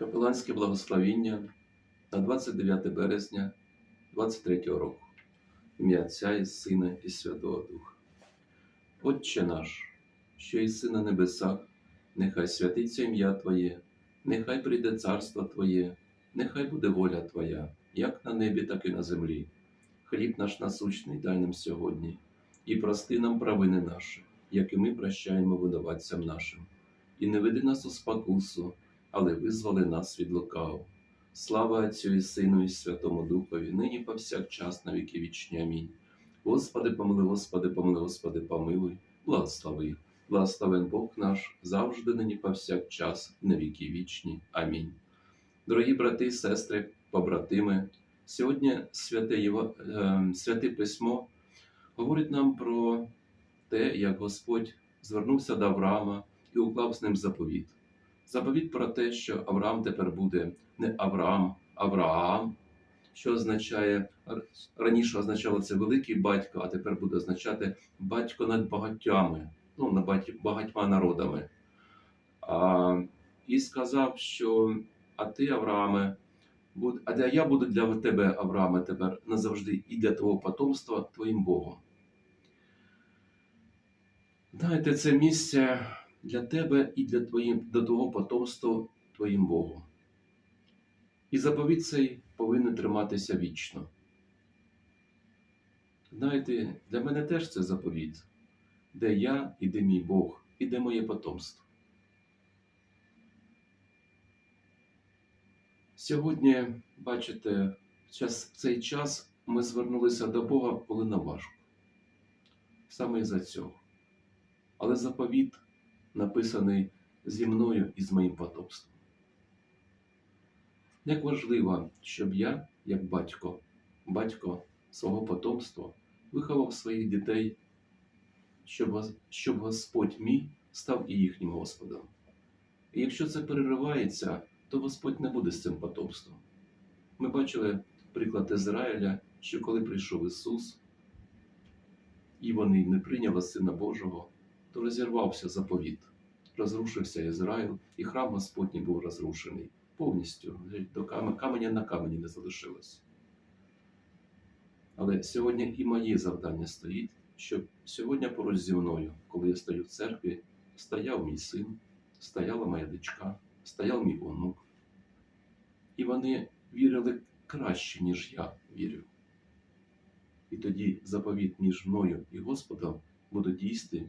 Капеланське благословіння на 29 березня 23 року. Ім'я Отця і Сина і Святого Духа. Отче наш, що єси на небесах, нехай святиться ім'я Твоє, нехай прийде царство Твоє, нехай буде воля Твоя, як на небі, так і на землі. Хліб наш насущний дай нам сьогодні, і прости нам провини наші, як і ми прощаємо винуватцям нашим. І не веди нас у спокусу, але визволи нас від лукавого. Слава Отцю і Сину, і Святому Духові, нині повсякчас на віки вічні. Амінь. Господи, помилуй, Господи, помилуй, Господи, помилуй, благослови. Благословен Бог наш, завжди нині повсякчас, на віки вічні. Амінь. Дорогі брати сестри, побратими, сьогодні святе, Єва... е, святе письмо говорить нам про те, як Господь звернувся до Авраама і уклав з ним заповіт. Заповіт про те, що Авраам тепер буде не Авраам, Авраам, що означає раніше означало це великий батько, а тепер буде означати батько над багатьами, ну над багатьма народами. А, і сказав, що а ти, Аврааме, буд- а я буду для тебе, Аврааме, тепер назавжди і для твого потомства твоїм Богом. Знаєте, це місце для тебе і для твоїм, до твого потомства твоїм Богом. І заповідь цей повинен триматися вічно. Знаєте, для мене теж це заповіт, де я і де мій Бог, і де моє потомство. Сьогодні, бачите, в цей час ми звернулися до Бога, коли нам важко. Саме із-за цього. Але заповіт написаний зі мною і з моїм потомством. Як важливо, щоб я, як батько, батько свого потомства, виховав своїх дітей, щоб, щоб Господь мій став і їхнім Господом. І якщо це переривається, то Господь не буде з цим потомством. Ми бачили приклад Ізраїля, що коли прийшов Ісус, і вони не прийняли Сина Божого, то розірвався заповіт, розрушився Ізраїл, і храм Господній був розрушений повністю. До каме- каменя на камені не залишилось. Але сьогодні і моє завдання стоїть, щоб сьогодні поруч зі мною, коли я стою в церкві, стояв мій син, стояла моя дочка, стояв мій онук. І вони вірили краще, ніж я вірю. І тоді заповіт між мною і Господом буде дійсти